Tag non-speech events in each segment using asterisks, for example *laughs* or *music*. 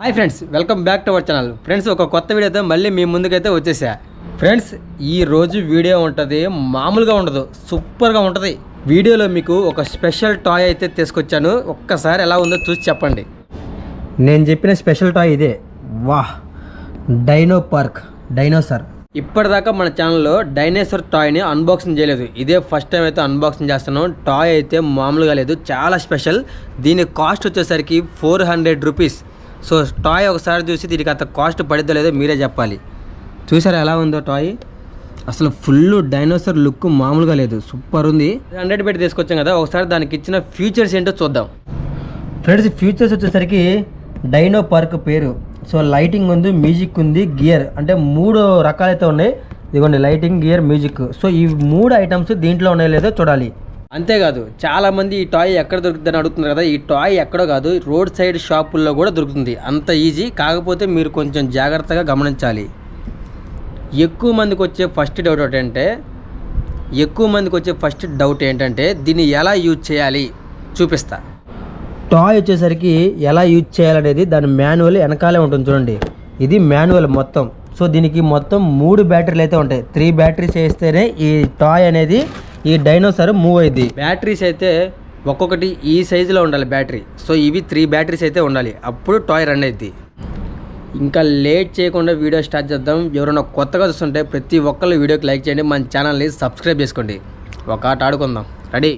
Hi friends welcome back to our channel friends ఒక కొత్త వీడియోతో మళ్ళీ మీ ముందుకైతే వచ్చేసా. ఫ్రెండ్స్ ఈ రోజు వీడియో ఉంటుంది మామూలుగా ఉండదు సూపర్గా ఉంటుంది. వీడియోలో మీకు ఒక స్పెషల్ టాయ్ అయితే తీసుకొచ్చాను. ఒక్కసారి ఎలా ఉందో చూసి చెప్పండి. నేను చెప్పిన స్పెషల్ టాయ్ ఇదే. వాహ్ డైనో పార్క్ డైనోసార్. ఇప్పటిదాకా మన ఛానల్లో డైనోసార్ టాయ్ని అన్బాక్సింగ్ చేయలేదు. ఇదే ఫస్ట్ టైం అయితే అన్బాక్సింగ్ చేస్తున్నాం. టాయ్ అయితే మామూలుగా లేదు చాలా స్పెషల్ దీని కాస్ట్ వచ్చేసరికి four hundred rupees so toy ఒకసారి చూసి దీనికి అంత కాస్ట్ పడిద్దో లేదో మీరే చెప్పాలి. చూసారా ఎలా ఉందో టాయ్? అసలు ఫుల్ డైనోసార్ లుక్ మామూలుగా లేదు. సూపర్ ఉంది. హండ్రెడ్ పెట్టి తీసుకొచ్చాం కదా ఒకసారి దానికి ఇచ్చిన ఫీచర్స్ ఏంటో చూద్దాం. ఫ్రెండ్స్ ఫీచర్స్ వచ్చేసరికి డైనో పార్క్ పేరు. సో లైటింగ్ ఉంది మ్యూజిక్ ఉంది గియర్ అంటే మూడు రకాలైతే ఉన్నాయి. ఇదిగోండి లైటింగ్ గియర్ మ్యూజిక్. సో ఈ మూడు ఐటమ్స్ దీంట్లో ఉన్నాయో లేదో చూడాలి. అంతేకాదు చాలా మంది ఈ టాయ్ ఎక్కడ దొరుకుతుందని అడుగుతున్నారు కదా ఈ టాయ్ ఎక్కడో కాదు రోడ్ సైడ్ షాపుల్లో కూడా దొరుకుతుంది. అంత ఈజీ కాకపోతే మీరు కొంచెం జాగ్రత్తగా గమనించాలి. ఎక్కువ మందికి వచ్చే ఫస్ట్ డౌట్ ఏంటంటే ఎక్కువ మందికి వచ్చే ఫస్ట్ డౌట్ ఏంటంటే దీన్ని ఎలా యూజ్ చేయాలి? చూపిస్తా. టాయ్ వచ్చేసరికి ఎలా యూజ్ చేయాలనేది దాని మాన్యువల్ వెనకాలే ఉంటుంది చూడండి. ఇది మాన్యువల్ మొత్తం. సో దీనికి మొత్తం మూడు బ్యాటరీలు అయితే ఉంటాయి. త్రీ బ్యాటరీస్ వేస్తేనే ఈ టాయ్ అనేది ఈ డైనోసార్ మూవ్ అయింది. బ్యాటరీస్ అయితే ఒక్కొక్కటి ఈ సైజులో ఉండాలి బ్యాటరీ సో ఇవి త్రీ బ్యాటరీస్ అయితే ఉండాలి. అప్పుడు టాయ్ రన్ అయింది ఇంకా లేట్ చేయకుండా వీడియో స్టార్ట్ చేద్దాం. ఎవరైనా కొత్తగా చూస్తుంటే ప్రతి ఒక్కళ్ళు వీడియోకి లైక్ చేయండి. మన ఛానల్ని సబ్స్క్రైబ్ చేసుకోండి. ఒక ఆట ఆడుకుందాం. రెడీ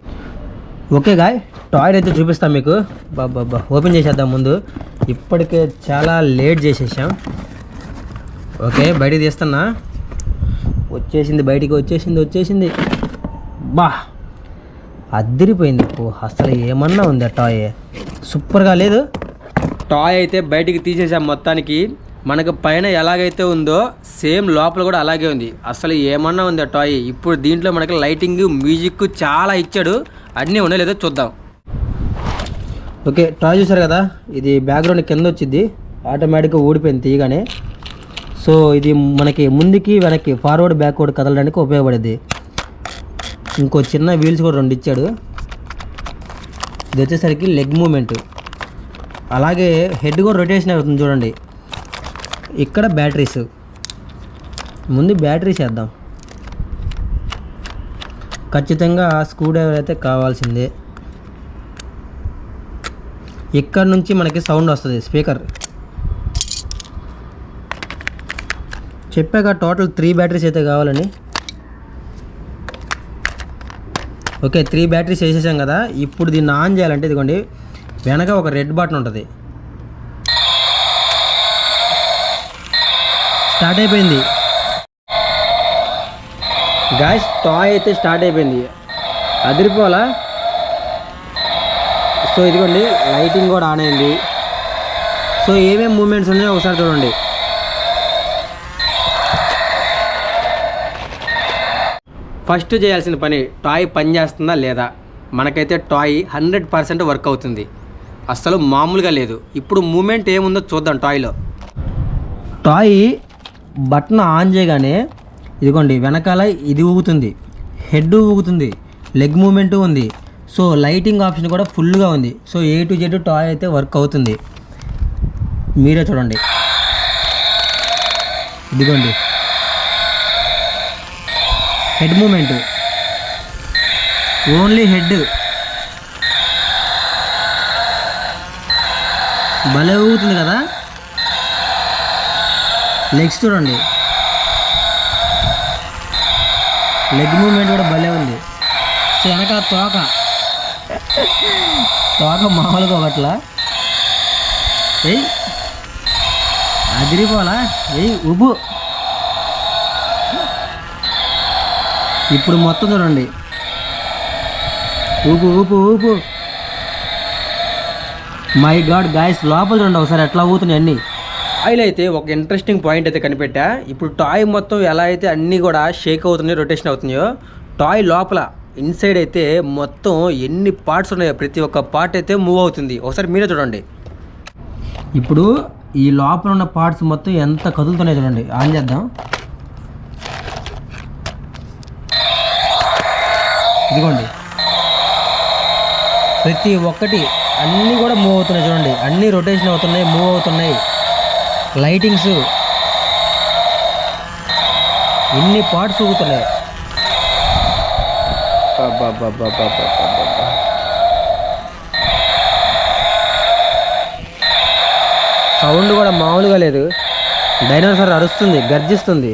ఓకే గాయ్ టాయ్ అయితే చూపిస్తాం మీకు. బాబా ఓపెన్ చేసేద్దాం ముందు. ఇప్పటికే చాలా లేట్ చేసేసాం. ఓకే బయటికి తీస్తున్నా. వచ్చేసింది బయటికి వచ్చేసింది వచ్చేసింది. బా. అద్దరిపోయింది అసలు ఏమన్నా ఉంది ఆ టాయ్? సూపర్గా లేదు. టాయ్ అయితే బయటికి తీసేసాం మొత్తానికి. మనకు పైన ఎలాగైతే ఉందో సేమ్ లోపల కూడా అలాగే ఉంది. అసలు ఏమన్నా ఉంది ఆ టాయ్? ఇప్పుడు దీంట్లో మనకి లైటింగ్ మ్యూజిక్ చాలా ఇచ్చాడు. అన్నీ ఉన్నాయి లేదో చూద్దాం. ఓకే టాయ్ చూసారు కదా? ఇది బ్యాక్గ్రౌండ్ కింద వచ్చింది. ఆటోమేటిక్గా ఊడిపోయింది తీయగానే. సో ఇది మనకి ముందుకి వెనక్కి ఫార్వర్డ్ బ్యాక్వర్డ్ కదలడానికి ఉపయోగపడేది. ఇంకో చిన్న వీల్స్ కూడా రెండు ఇచ్చాడు. ఇది వచ్చేసరికి లెగ్ మూమెంట్ అలాగే హెడ్ కూడా రొటేషన్ అవుతుంది చూడండి. ఇక్కడ బ్యాటరీస్ ముందు బ్యాటరీస్ వేద్దాం. ఖచ్చితంగా స్క్రూ డ్రైవర్ అయితే కావాల్సిందే. ఇక్కడ నుంచి మనకి సౌండ్ వస్తుంది స్పీకర్ చెప్పాక టోటల్ త్రీ బ్యాటరీస్ అయితే కావాలని ఓకే త్రీ బ్యాటరీస్ వేసేసాం కదా ఇప్పుడు దీన్ని ఆన్ చేయాలంటే ఇదిగోండి వెనక ఒక రెడ్ బటన్ ఉంటుంది. స్టార్ట్ అయిపోయింది. గ్యాస్ టాయ్ అయితే స్టార్ట్ అయిపోయింది. అదిరిపోవాలా? సో ఇదిగోండి లైటింగ్ కూడా ఆన్ అయింది. సో ఏమేమి మూమెంట్స్ ఉన్నాయో ఒకసారి చూడండి. ఫస్ట్ చేయాల్సిన పని టాయ్ పని చేస్తుందా లేదా? మనకైతే టాయ్ హండ్రెడ్ పర్సెంట్ వర్క్ అవుతుంది. అస్సలు మామూలుగా లేదు. ఇప్పుడు మూమెంట్ ఏముందో చూద్దాం టాయ్లో. టాయ్ బటన్ ఆన్ చేయగానే ఇదిగోండి వెనకాల ఇది ఊగుతుంది. హెడ్ ఊగుతుంది. లెగ్ మూమెంట్ ఉంది. సో లైటింగ్ ఆప్షన్ కూడా ఫుల్గా ఉంది. So A to Z toy అయితే వర్క్ అవుతుంది. మీరే చూడండి. ఇదిగోండి. Head movement. Only head. భలే ఊగుతుంది కదా? లెగ్స్ చూడండి. లెగ్ మూమెంట్ కూడా భలే ఉంది. సో వెనక తోక. తోక మామూలుగా ఒకట్లా. ఏయ్ అదిరిపోలా ఏయ్ ఉబు ఇప్పుడు మొత్తం చూడండి. ఊపు ఊపు ఊపు. మై గాడ్ గాయస్ లోపల చూడండి ఒకసారి ఎట్లా ఊతున్నాయి అన్నీ. ఆయిల్ అయితే ఒక ఇంట్రెస్టింగ్ పాయింట్ అయితే కనిపెట్టా. ఇప్పుడు టాయ్ మొత్తం ఎలా అయితే అన్నీ కూడా షేక్ అవుతున్నాయో రొటేషన్ అవుతున్నాయో టాయ్ లోపల ఇన్సైడ్ అయితే మొత్తం ఎన్ని పార్ట్స్ ఉన్నాయో ప్రతి ఒక్క పార్ట్ అయితే మూవ్ అవుతుంది. ఒకసారి మీరే చూడండి. ఇప్పుడు ఈ లోపల ఉన్న పార్ట్స్ మొత్తం ఎంత కదులుతున్నాయో చూడండి. ఆన్ చేద్దాం. ఇదిగోండి. ప్రతి ఒక్కటి అన్నీ కూడా మూవ్ అవుతున్నాయి చూడండి. అన్నీ రొటేషన్ అవుతున్నాయి మూవ్ అవుతున్నాయి. లైటింగ్స్ ఇన్ని పార్ట్స్ ఊగుతున్నాయి. సౌండ్ కూడా మామూలుగా లేదు. డైనోసార్ అరుస్తుంది గర్జిస్తుంది.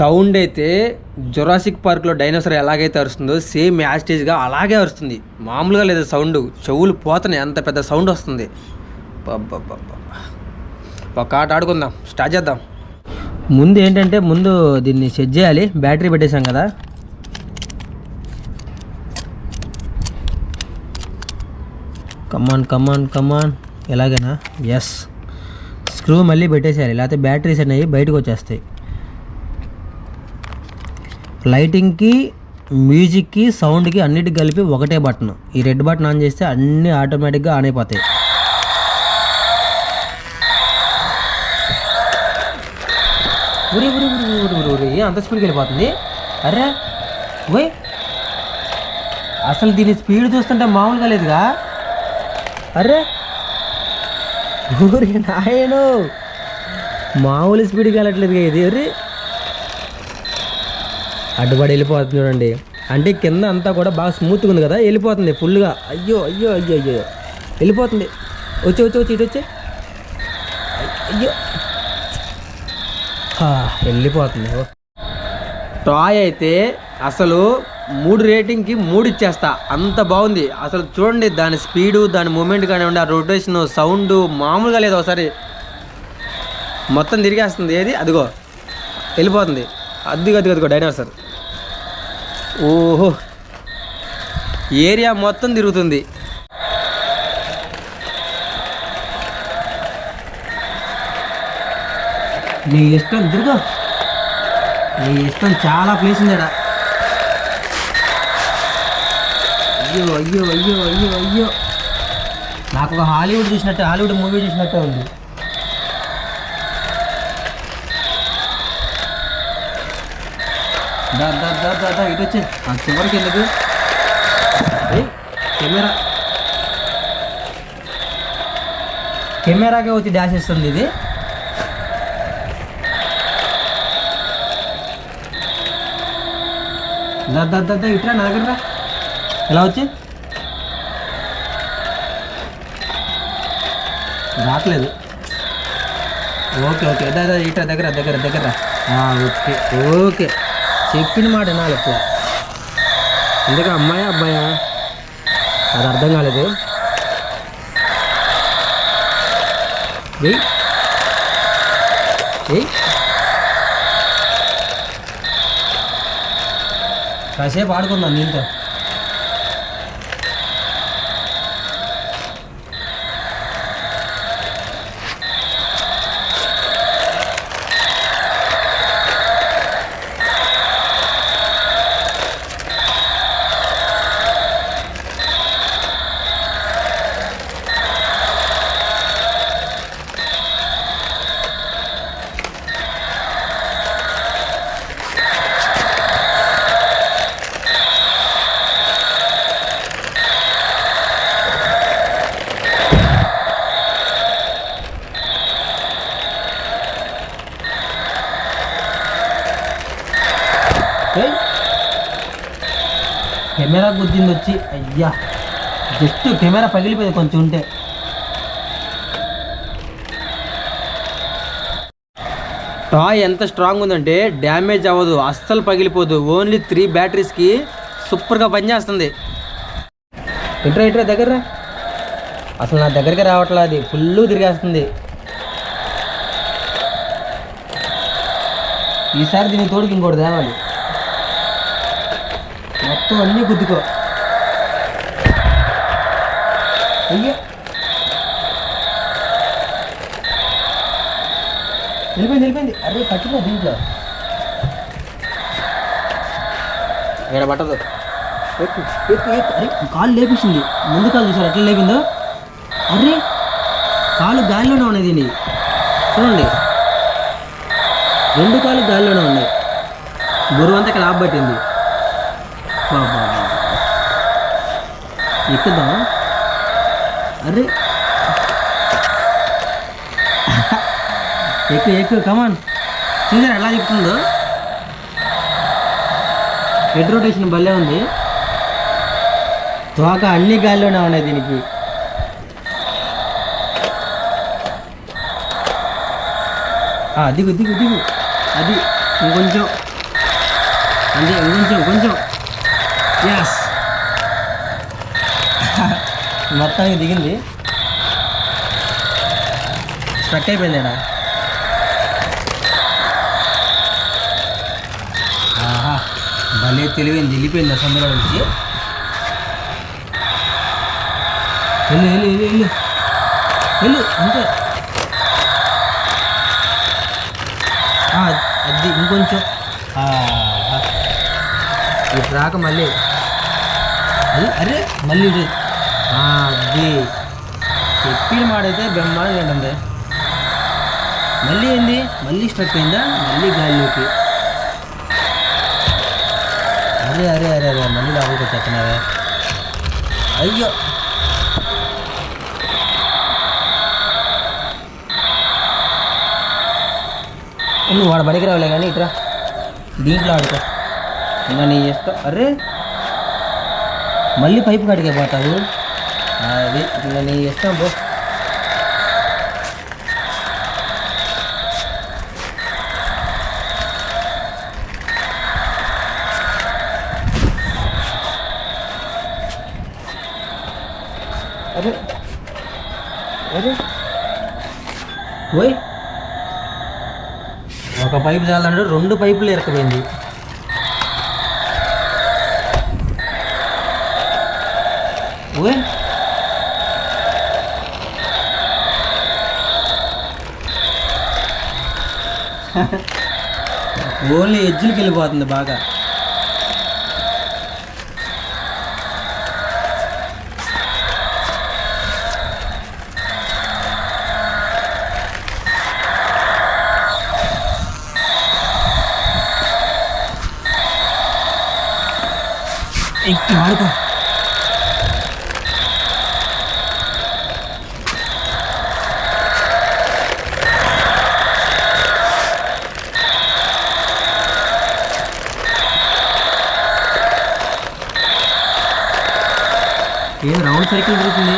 సౌండ్ అయితే జొరాసిక్ పార్క్లో డైనోసార్ ఎలాగైతే అరుస్తుందో సేమ్ యాస్టేజ్గా అలాగే అరుస్తుంది. మామూలుగా లేదు సౌండ్. చెవులు పోతున్నాయి. అంత పెద్ద సౌండ్ వస్తుంది. ఒక ఆట ఆడుకుందాం. స్టార్ట్ చేద్దాం. ముందు ఏంటంటే ముందు దీన్ని సెట్ చేయాలి. బ్యాటరీ పెట్టేశాం కదా. Come on come on come on ఎలాగైనా? ఎస్ స్క్రూ మళ్ళీ పెట్టేసేయాలి. లేకపోతే బ్యాటరీస్ అనేవి బయటకు వచ్చేస్తాయి. లైటింగ్కి మ్యూజిక్కి సౌండ్కి అన్నిటికి కలిపి ఒకటే బటన్. ఈ రెడ్ బటన్ ఆన్ చేస్తే అన్నీ ఆటోమేటిక్గా ఆన్ అయిపోతాయి. ఉరి ఉరి ఉరి ఉరి ఉరి ఉరి అంత స్పీడ్కి వెళ్ళిపోతుంది? అరే ఓయ్. అసలు దీని స్పీడ్ చూస్తుంటే మామూలుగా లేదుగా? అరే ఊరి నాయను. మామూలు స్పీడ్కి వెళ్ళట్లేదుగా ఇది ఒరి అడ్డుపడి వెళ్ళిపోతుంది చూడండి. అంటే కింద అంతా కూడా బాగా స్మూత్గా ఉంది కదా వెళ్ళిపోతుంది ఫుల్గా అయ్యో అయ్యో అయ్యో అయ్యో. వెళ్ళిపోతుంది. వచ్చి వచ్చి వచ్చి ఇటు వచ్చి. అయ్యో. వెళ్ళిపోతుంది. టాయ్ అయితే అసలు మూడు రేటింగ్కి మూడు ఇచ్చేస్తా. అంత బాగుంది. అసలు చూడండి దాని స్పీడు దాని మూమెంట్ కానివ్వండి ఆ రొటేషన్ సౌండ్ మామూలుగా లేదు ఒకసారి. మొత్తం తిరిగేస్తుంది. ఏది? అదిగో. వెళ్ళిపోతుంది. అదిగో అదిగో డైనోసార్ ఓహో. ఏరియా మొత్తం తిరుగుతుంది. నీ ఇష్టం తిరుగు నీ ఇష్టం చాలా ప్లేస్ ఉంది అయ్యో అయ్యో అయ్యో అయ్యో అయ్యో. నాకు ఒక హాలీవుడ్ చూసినట్టే హాలీవుడ్ మూవీ చూసినట్టే ఉంది. దా దా దా దా దా ఇటు వచ్చే. ఆ చివరికి ఎందుకు కెమెరా. కెమెరాకే వచ్చి డాష్ ఇస్తుంది ఇది. దా దా దా దా ఇట్రా నా దగ్గర ఎలా వచ్చి? రావట్లేదు ఓకే ఓకే. దా దా ఇట్రా దగ్గర దగ్గర దగ్గర ఓకే ఓకే. చెప్పిన మాట వినాలి ఎట్లా? ఎందుకు అమ్మాయా అబ్బాయా? అది అర్థం కాలేదు? కాసేపు ఆడుకుందాం దీంతో. ఏయ్. కెమెరా గుద్దింది వచ్చి అయ్యా జస్ట్ కెమెరా పగిలిపోయింది కొంచెం ఉంటే. టాయ్ ఎంత స్ట్రాంగ్ ఉందంటే డ్యామేజ్ అవ్వదు అస్సలు పగిలిపోదు. ఓన్లీ త్రీ బ్యాటరీస్కి సూపర్గా పనిచేస్తుంది. ఇట్రా ఇట్రా దగ్గర. అసలు నా దగ్గరికి రావట్లేదు అది ఫుల్ తిరిగేస్తుంది. ఈసారి దీనికి తోడుకి ఇంకోటి తేవాలి. మొత్తం అన్నీ గుద్దుకో. అయ్యో. వెళ్ళిపోయింది వెళ్ళిపోయింది అరే పట్టిన దీంట్లో. ఇక్కడ పట్టదు? అరే కాలు లేపించింది ముందు కాలు చూసారు ఎట్లా లేపిందో? అరే కాలు గాలిలోనే ఉన్నది దీన్ని. చూడండి. రెండు కాళ్ళు గాలిలోనే ఉన్నాయి. గురువు అంతా ఇక్కడ ఆపబట్టింది. బా, బా, ఎక్కు ఎక్కుదాం అరే కమాన్ చూసారా ఎలా చెప్తుందో? హెడ్ రొటేషన్ భలే ఉంది. తోక అన్ని గాల్లోనే ఉన్నాయి దీనికి. దిగు దిగు దిగు. అది ఇంకొంచెం. అంతే ఇంకొంచెం కొంచెం. ఎస్ *laughs* మొత్తానికి దిగింది. స్ట్రక్ అయిపోయింది ఆహా భలే తెలివైంది వెళ్ళిపోయింది సందులో నుంచి. వెళ్ళు వెళ్ళు వెళ్ళు వెళ్ళు. వెళ్ళు అంతే. అది ఇంకొంచెం. ఆ, ఆ. రాక మళ్ళీ అది అరే మళ్ళీ అది చెప్పిన మాడైతే బ్రహ్మాండంగా మళ్ళీ ఏంది? మళ్ళీ స్ట్రక్ అయిందా? మళ్ళీ గాలిలోకి. అరే అరే అరే అరే మళ్ళీ లోపలికి వచ్చేస్తున్నావే. అయ్యో. నువ్వు వాడు బడికి రావలే కానీ ఇట్రా దీంట్లో ఆడుకో. ఇంకా నీ ఇష్టం అరే. మళ్ళీ పైపు కాడికే పోతావు. అది ఇంకా నీ ఇష్టం పో. అరే ఓయ్. ఒక పైపు చాలంటే రెండు పైపులు ఇరకపోయింది ఓయ్ ఓన్లీ ఎడ్జ్లకి వెళ్ళిపోతుంది బాగా ఎక్కి ఆడుకో ఏం రౌండ్ సర్కిల్ తిరుగుతుంది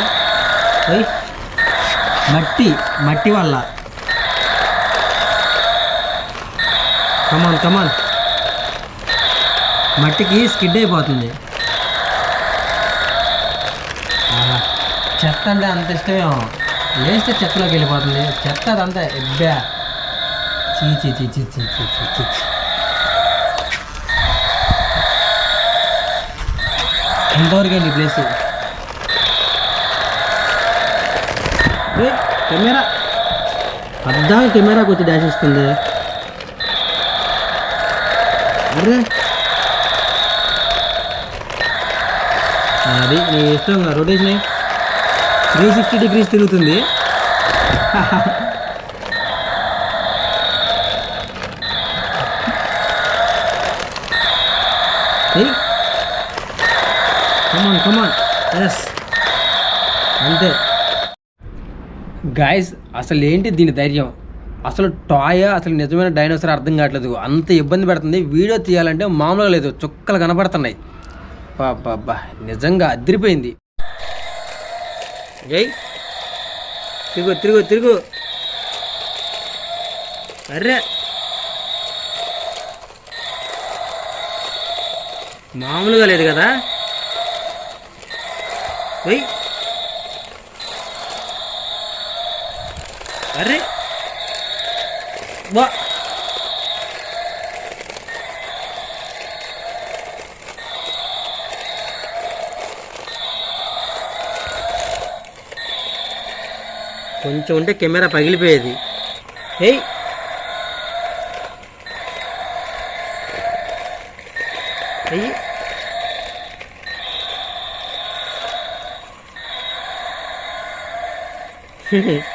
మట్టి మట్టి వల్ల. కమాన్ కమాన్ మట్టికి స్కిడ్ అయిపోతుంది. చెత్త అంటే అంత ఇష్టమేమో. లేస్తే చెత్తలోకి వెళ్ళిపోతుంది. చెత్త అదంతా ఎబ్బా. చీ చీ చీ చీ చీ చీ చీ చీ. ఎంతవరకు అండి ప్లేస్ కెమెరా? అద్దా కెమెరాకి వచ్చి డాష్ ఇస్తుంది. అరే. అది నీ ఇష్టం రొటేషన్ త్రీ సిక్స్టీ డిగ్రీస్ తిరుగుతుంది. Come on come on yes అంతే. గాయస్ అసలు ఏంటి దీని ధైర్యం? అసలు టాయ్ అసలు నిజమైన డైనోసార్ అర్థం కావట్లేదు. అంత ఇబ్బంది పెడుతుంది. వీడియో తీయాలంటే మామూలుగా లేదు. చుక్కలు కనపడుతున్నాయి. బాబా నిజంగా అదిరిపోయింది. ఏయ్ తిరుగు తిరుగు తిరుగు. అర్రే. మామూలుగా లేదు కదా? వెయ్ అరే. వా. కొంచెం ఉంటే కెమెరా పగిలిపోయేది. ఏయ్. అయ్యి *laughs*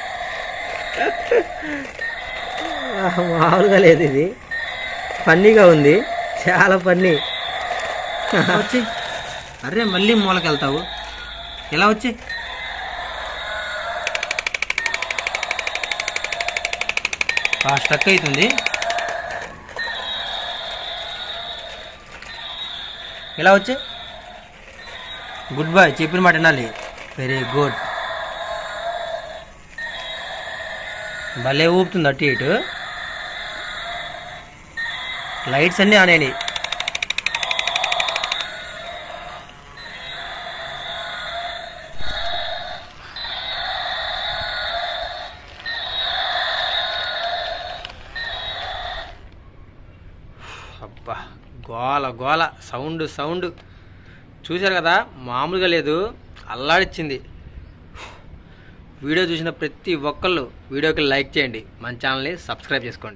మామూలుగా లేదు ఇది. ఫన్నీగా ఉంది. చాలా ఫన్నీ. వచ్చి. అరే మళ్ళీ మూలకెళ్తావు. ఎలా వచ్చి? స్టక్ అవుతుంది ఎలా వచ్చి? గుడ్ బాయ్ చెప్పిన మాట వినాలి. వెరీ గుడ్ భలే ఊపుతుంది అటు ఇటు. లైట్స్ అన్నీ ఆన్ అయినాయి. అబ్బా గోల గోల. Sound sound. చూశారు కదా మామూలుగా లేదు. అల్లాడిచ్చింది. వీడియో చూసిన ప్రతి ఒక్కళ్ళు వీడియోకి లైక్ చేయండి. మన ఛానల్ని సబ్స్క్రైబ్ చేసుకోండి.